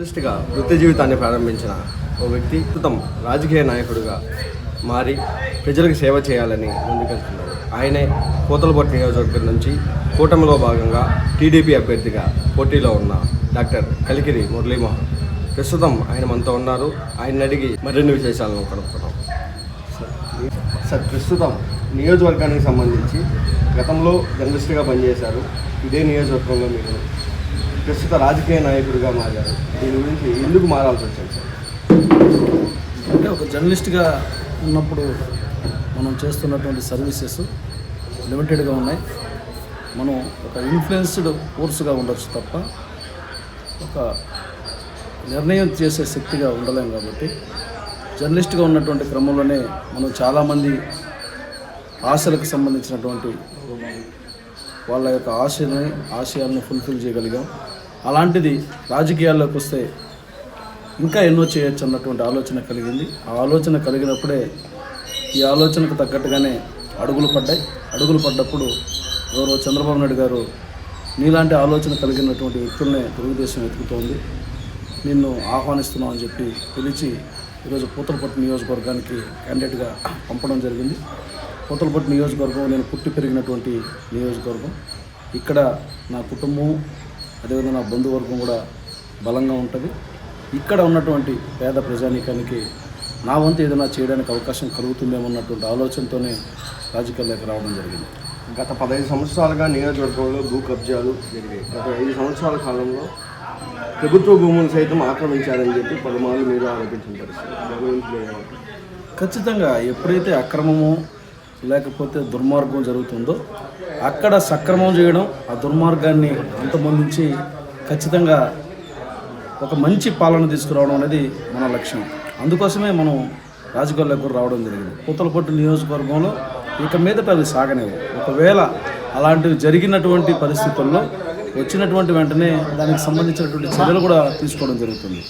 జర్నలిస్ట్గా వృత్తి జీవితాన్ని ప్రారంభించిన ఓ వ్యక్తి ప్రస్తుతం రాజకీయ నాయకుడిగా మారి ప్రజలకు సేవ చేయాలని ముందుకెళ్తున్నారు. ఆయనే కోతలపట్టు నియోజకవర్గం నుంచి కూటమిలో భాగంగా టీడీపీ అభ్యర్థిగా పోటీలో ఉన్న డాక్టర్ కలికిరి మురళీమోహన్. ప్రస్తుతం ఆయన మనతో ఉన్నారు. ఆయన అడిగి మరిన్ని విశేషాలను కనుక్కున్నాం సార్ ప్రస్తుతం నియోజకవర్గానికి సంబంధించి గతంలో జర్నలిస్ట్గా పనిచేశారు. ఇదే నియోజకవర్గంలో మీరు ప్రస్తుత రాజకీయ నాయకుడిగా మారారు. దీని గురించి ఎందుకు మారాల్సి వచ్చింది? సార్ అంటే ఒక జర్నలిస్ట్గా ఉన్నప్పుడు మనం చేస్తున్నటువంటి సర్వీసెస్ లిమిటెడ్గా ఉన్నాయి. మనం ఒక ఇన్ఫ్లుయెన్స్డ్ కోర్సుగా ఉండొచ్చు తప్ప ఒక నిర్ణయం చేసే శక్తిగా ఉండలేం కాబట్టి జర్నలిస్ట్గా ఉన్నటువంటి క్రమంలోనే మనం చాలామంది ఆశలకు సంబంధించినటువంటి వాళ్ళ యొక్క ఆశని ఆశయాలను ఫుల్ఫిల్ చేయగలిగాం. అలాంటిది రాజకీయాల్లోకి వస్తే ఇంకా ఎన్నో చేయొచ్చు అన్నటువంటి ఆలోచన కలిగింది. ఆ ఆలోచన కలిగినప్పుడే ఈ ఆలోచనకు తగ్గట్టుగానే అడుగులు పడ్డాయి. అడుగులు పడ్డప్పుడు గౌరవ చంద్రబాబు నాయుడు గారు నీలాంటి ఆలోచన కలిగినటువంటి వ్యక్తులనే తెలుగుదేశం వెతుకుతోంది. నిన్ను ఆహ్వానిస్తున్నాం అని చెప్పి పిలిచి ఈరోజు పూతలపట్టు నియోజకవర్గానికి క్యాండిడేట్గా పంపడం జరిగింది. పూతలపట్టు నియోజకవర్గం నేను పుట్టి పెరిగినటువంటి నియోజకవర్గం. ఇక్కడ నా కుటుంబం అదేవిధంగా నా బంధువర్గం కూడా బలంగా ఉంటుంది. ఇక్కడ ఉన్నటువంటి పేద ప్రజానీకానికి నా వంతు ఏదైనా చేయడానికి అవకాశం కలుగుతుందేమో అన్నటువంటి ఆలోచనతోనే రాజకీయాల్లోకి రావడం జరిగింది. గత పదహైదు సంవత్సరాలుగా నియోజకవర్గంలో భూ కబ్జాలు జరిగాయి. గత ఐదు సంవత్సరాల కాలంలో ప్రభుత్వ భూములు సైతం ఆక్రమించారని చెప్పి పలుమార్లు మీరు ఆరోపించిన పరిస్థితి? ఖచ్చితంగా ఎప్పుడైతే అక్రమము లేకపోతే దుర్మార్గం జరుగుతుందో అక్కడ సక్రమం చేయడం ఆ దుర్మార్గాన్ని అంతమందించి ఖచ్చితంగా ఒక మంచి పాలన తీసుకురావడం అనేది మన లక్ష్యం. అందుకోసమే మనం రాజకీయాల్లోకి కూడా రావడం జరిగింది. పూతలపట్టు నియోజకవర్గంలో ఇక మీదట అవి సాగనేవి ఒకవేళ అలాంటివి జరిగినటువంటి పరిస్థితుల్లో వచ్చినటువంటి వెంటనే దానికి సంబంధించినటువంటి చర్యలు కూడా తీసుకోవడం జరుగుతుంది.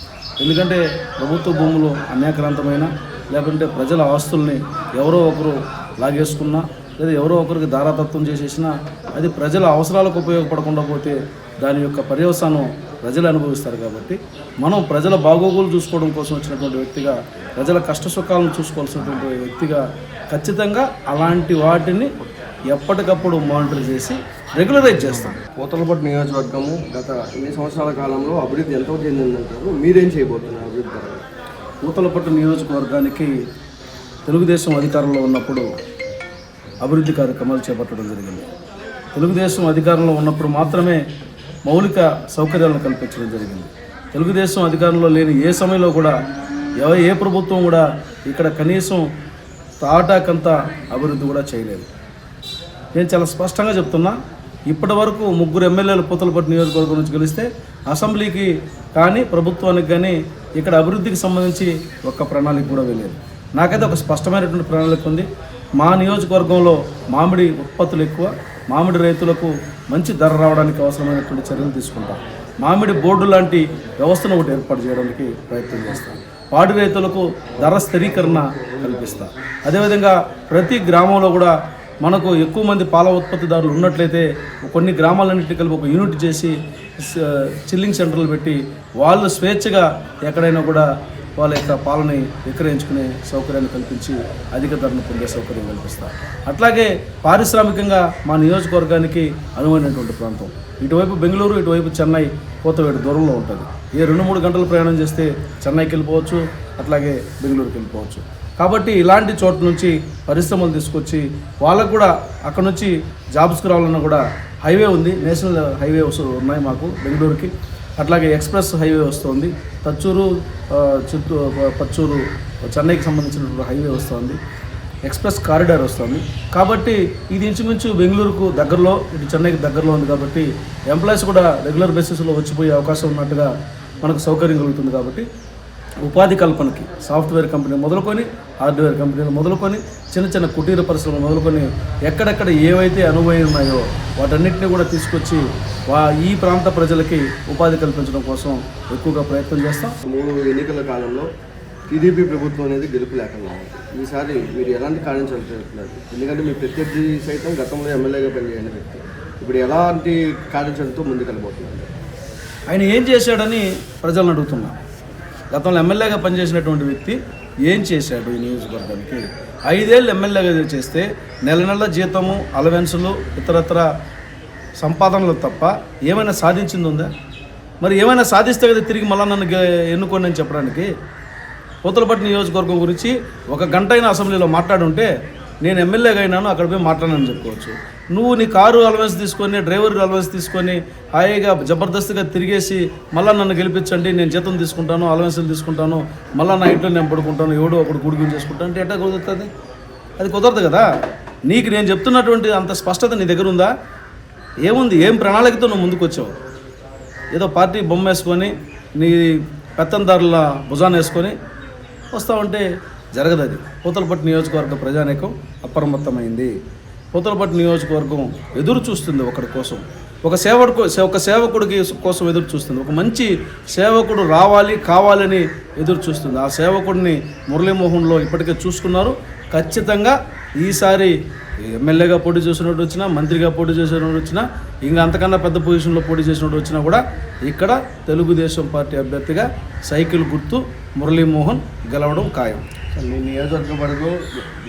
ఎందుకంటే ప్రభుత్వ భూములు అన్యాక్రాంతమైన లేకుంటే ప్రజల ఆస్తుల్ని ఎవరో ఒకరు లాగేసుకున్నా లేదా ఎవరో ఒకరికి దారాతత్వం చేసేసినా అది ప్రజల అవసరాలకు ఉపయోగపడకుండా పోతే దాని యొక్క పర్యవసానం ప్రజలు అనుభవిస్తారు కాబట్టి మనం ప్రజల బాగోగులు చూసుకోవడం కోసం వచ్చినటువంటి వ్యక్తిగా ప్రజల కష్ట సుఖాలను చూసుకోవాల్సినటువంటి వ్యక్తిగా ఖచ్చితంగా అలాంటి వాటిని ఎప్పటికప్పుడు మానిటర్ చేసి రెగ్యులరైజ్ చేస్తాం పోతలపట్టు నియోజకవర్గము గత ఇన్ని సంవత్సరాల కాలంలో అభివృద్ధి ఎంతో చెందిందంటారు మీరేం చేయబోతున్నారు అభివృద్ధి? పూతలపట్టు నియోజకవర్గానికి తెలుగుదేశం అధికారంలో ఉన్నప్పుడు అభివృద్ధి కార్యక్రమాలు చేపట్టడం జరిగింది. తెలుగుదేశం అధికారంలో ఉన్నప్పుడు మాత్రమే మౌలిక సౌకర్యాలను కల్పించడం జరిగింది. తెలుగుదేశం అధికారంలో లేని ఏ సమయంలో కూడా ఎవ ఏ ప్రభుత్వం కూడా ఇక్కడ కనీసం తాటాకంత అభివృద్ధి కూడా చేయలేదు. నేను చాలా స్పష్టంగా చెప్తున్నా ఇప్పటి వరకు ముగ్గురు ఎమ్మెల్యేలు పూతలపట్టు నియోజకవర్గం నుంచి గెలిస్తే అసెంబ్లీకి కానీ ప్రభుత్వానికి కానీ ఇక్కడ అభివృద్ధికి సంబంధించి ఒక్క ప్రణాళిక కూడా వెళ్ళేది నాకైతే ఒక స్పష్టమైనటువంటి ప్రణాళిక ఉంది. మా నియోజకవర్గంలో మామిడి ఉత్పత్తులు ఎక్కువ మామిడి రైతులకు మంచి ధర రావడానికి అవసరమైనటువంటి చర్యలు తీసుకుంటాం. మామిడి బోర్డు లాంటి వ్యవస్థను ఒకటి ఏర్పాటు చేయడానికి ప్రయత్నం చేస్తాం. పాడి రైతులకు ధర స్థిరీకరణ కల్పిస్తా. అదేవిధంగా ప్రతి గ్రామంలో కూడా మనకు ఎక్కువ మంది పాల ఉత్పత్తిదారులు ఉన్నట్లయితే కొన్ని గ్రామాలన్నింటినీ కలిపి ఒక యూనిట్ చేసి చిల్లింగ్ సెంటర్లు పెట్టి వాళ్ళు స్వేచ్ఛగా ఎక్కడైనా కూడా వాళ్ళ యొక్క పాలని విక్రయించుకునే సౌకర్యాన్ని కల్పించి అధిక ధరను పొందే సౌకర్యం కల్పిస్తారు అట్లాగే పారిశ్రామికంగా మా నియోజకవర్గానికి అనువైనటువంటి ప్రాంతం. ఇటువైపు బెంగళూరు ఇటువైపు చెన్నై కోతవేడు దూరంలో ఉంటుంది. ఏ రెండు మూడు గంటలు ప్రయాణం చేస్తే చెన్నైకి వెళ్ళిపోవచ్చు అట్లాగే బెంగళూరుకి వెళ్ళిపోవచ్చు. కాబట్టి ఇలాంటి చోటు నుంచి పరిశ్రమలు తీసుకొచ్చి వాళ్ళకు కూడా అక్కడ నుంచి జాబ్స్కి రావాలన్నా కూడా హైవే ఉంది. నేషనల్ హైవే వస్తు- ఉన్నాయి మాకు బెంగళూరుకి. అట్లాగే ఎక్స్ప్రెస్ హైవే వస్తుంది. తచ్చూరు చిత్తూ చిత్తూరు పచ్చూరు చెన్నైకి సంబంధించినటువంటి హైవే వస్తుంది. ఎక్స్ప్రెస్ కారిడార్ వస్తుంది. కాబట్టి ఇది ఇంచుమించు బెంగళూరుకు దగ్గరలో ఇటు చెన్నైకి దగ్గరలో ఉంది కాబట్టి ఎంప్లాయీస్ కూడా రెగ్యులర్ బేసిస్లో వచ్చిపోయే అవకాశం ఉన్నట్టుగా మనకు సౌకర్యం కలుగుతుంది కాబట్టి ఉపాధి కల్పనకి సాఫ్ట్వేర్ కంపెనీ మొదలుకొని హార్డ్వేర్ కంపెనీలు మొదలుకొని చిన్న చిన్న కుటీర పరిశ్రమలు మొదలుకొని ఎక్కడెక్కడ ఏవైతే అనుభవం ఉన్నాయో వాటన్నిటిని కూడా తీసుకొచ్చి వా ఈ ప్రాంత ప్రజలకి ఉపాధి కల్పించడం కోసం ఎక్కువగా ప్రయత్నం చేస్తాం. మూడు ఎన్నికల కాలంలో టీడీపీ ప్రభుత్వం అనేది గెలుపు లేకుండా ఈసారి మీరు ఎలాంటి కార్యాచరణ చేస్తున్నారు? ఎందుకంటే మీ ప్రత్యర్థి సైతం గతంలో ఎమ్మెల్యేగా పనిచేయని వ్యక్తి. ఇప్పుడు ఎలాంటి కార్యాచరణతో ముందుకెళ్ళబోతున్నారు? ఆయన ఏం చేశాడని ప్రజలను అడుగుతున్నా. గతంలో ఎమ్మెల్యేగా పనిచేసినటువంటి వ్యక్తి ఏం చేశాడు ఈ నియోజకవర్గానికి? ఐదేళ్ళు ఎమ్మెల్యేగా చేస్తే నెల నెల జీతము అలవెన్సులు ఇతరత్ర సంపాదనలు తప్ప ఏమైనా సాధించింది ఉందా? మరి ఏమైనా సాధిస్తే కదా తిరిగి మళ్ళీ నన్ను ఎన్నుకోండి అని చెప్పడానికి? పూతలపట్టు నియోజకవర్గం గురించి ఒక గంట అయినా అసెంబ్లీలో మాట్లాడుంటే నేను ఎమ్మెల్యేగా అయినాను అక్కడ పోయి మాట్లాడనని చెప్పుకోవచ్చు. నువ్వు నీ కారు అలవెన్స్ తీసుకొని డ్రైవర్ అలవెన్స్ తీసుకొని హాయిగా జబర్దస్త్గా తిరిగేసి మళ్ళీ నన్ను గెలిపించండి నేను జీతం తీసుకుంటాను అలవెన్స్లు తీసుకుంటాను మళ్ళీ నా ఇంట్లో నేను పడుకుంటాను ఎవడో ఒకడు గుడికి చేసుకుంటాను అంటే ఎట్లా కుదురుతుంది? అది కుదరదు కదా. నీకు నేను చెప్తున్నటువంటి అంత స్పష్టత నీ దగ్గర ఉందా? ఏముంది? ఏం ప్రణాళికతో నువ్వు ముందుకు వచ్చావు ఏదో పార్టీ బొమ్మ వేసుకొని నీ పెత్తందారుల భుజాన్ని వేసుకొని వస్తావంటే జరగదు అది పూతలపట్టు నియోజకవర్గ ప్రజానీకం అప్రమత్తమైంది. పూతలపట్టు నియోజకవర్గం ఎదురు చూస్తుంది ఒకరి కోసం. ఒక సేవకు ఒక సేవకుడికి కోసం ఎదురు చూస్తుంది. ఒక మంచి సేవకుడు రావాలి కావాలని ఎదురు చూస్తుంది. ఆ సేవకుడిని మురళీమోహన్లో ఇప్పటికే చూసుకున్నారు. ఖచ్చితంగా ఈసారి ఎమ్మెల్యేగా పోటీ చేసినట్టు వచ్చినా మంత్రిగా పోటీ చేసినట్టు వచ్చినా ఇంకా అంతకన్నా పెద్ద పొజిషన్లో పోటీ చేసినట్టు వచ్చినా కూడా ఇక్కడ తెలుగుదేశం పార్టీ అభ్యర్థిగా సైకిల్ గుర్తు మురళీమోహన్ గెలవడం ఖాయం. మీ నియోజకవర్గం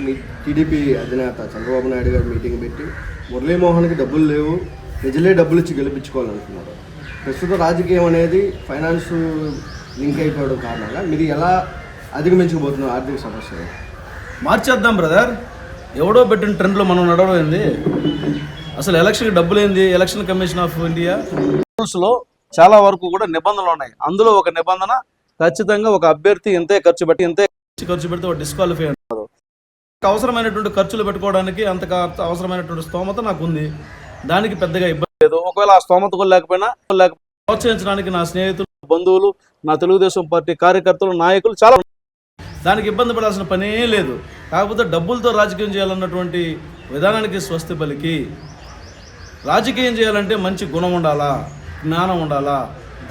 మీ టీడీపీ అధినేత చంద్రబాబు నాయుడు గారు మీటింగ్ పెట్టి మురళీమోహన్కి డబ్బులు లేవు ప్రజలే డబ్బులు ఇచ్చి గెలిపించుకోవాలనుకున్నారు. ప్రస్తుత రాజకీయం అనేది ఫైనాన్స్ లింక్ అయిపోవడం కారణంగా మీరు ఎలా అధిగమించబోతున్నారు ఆర్థిక సమస్యలు మార్చేద్దాం బ్రదర్. ఎవడో పెట్టిన ట్రెండ్లో మనం నడవడం ఏంది అసలు ఎలక్షన్కి డబ్బులు ఏంది ఎలక్షన్ కమిషన్ ఆఫ్ ఇండియా. రూల్స్లో చాలా వరకు కూడా నిబంధనలు ఉన్నాయి. అందులో ఒక నిబంధన ఖచ్చితంగా ఒక అభ్యర్థి ఇంతే ఖర్చు పెట్టి ఇంతే ఖర్చు పెడితే వాడు డిస్క్వాలిఫై అంటారు అవసరమైనటువంటి ఖర్చులు పెట్టుకోవడానికి అంత అవసరమైనటువంటి స్తోమత నాకు ఉంది దానికి పెద్దగా ఇబ్బంది లేదు. ఒకవేళ ఆ స్తోమత కూడా లేకపోయినా లేక ప్రోత్సహించడానికి నా స్నేహితులు బంధువులు నా తెలుగుదేశం పార్టీ కార్యకర్తలు నాయకులు చాలా దానికి ఇబ్బంది పడాల్సిన పనే లేదు. కాకపోతే డబ్బులతో రాజకీయం చేయాలన్నటువంటి విధానానికి స్వస్తి పలికి. రాజకీయం చేయాలంటే మంచి గుణం ఉండాలా? జ్ఞానం ఉండాలా?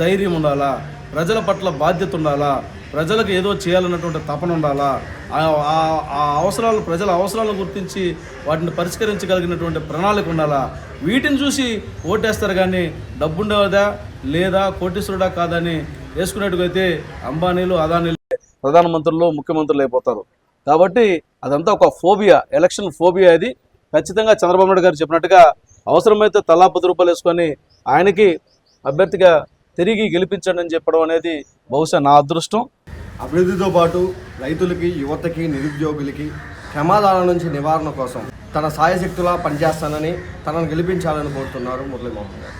ధైర్యం ఉండాలా? ప్రజల పట్ల బాధ్యత ఉండాలా? ప్రజలకు ఏదో చేయాలన్నటువంటి తపన ఉండాలా? ఆ- అవసరాలు ప్రజల అవసరాలను గుర్తించి వాటిని పరిష్కరించగలిగినటువంటి ప్రణాళిక ఉండాలా? వీటిని చూసి ఓటేస్తారు కానీ డబ్బుండదా? లేదా కోటీశ్వరుడా కాదని వేసుకునేట్టుగైతే అంబానీలు అదానీలు ప్రధానమంత్రులు ముఖ్యమంత్రులు అయిపోతారు. కాబట్టి అదంతా ఒక ఫోబియా ఎలక్షన్ ఫోబియా ఇది ఖచ్చితంగా చంద్రబాబు నాయుడు గారు చెప్పినట్టుగా అవసరమైతే తలా పది రూపాయలు వేసుకొని ఆయనకి అభ్యర్థిగా తిరిగి గెలిపించండి అని చెప్పడం అనేది బహుశా నా అదృష్టం. అభివృద్ధితో పాటు రైతులకి యువతకి నిరుద్యోగులకి ప్రమాదాల నుంచి నివారణ కోసం తన సాయశక్తులా పనిచేస్తానని తనను గెలిపించాలని కోరుతున్నారు మురళీమోహన్ గారు.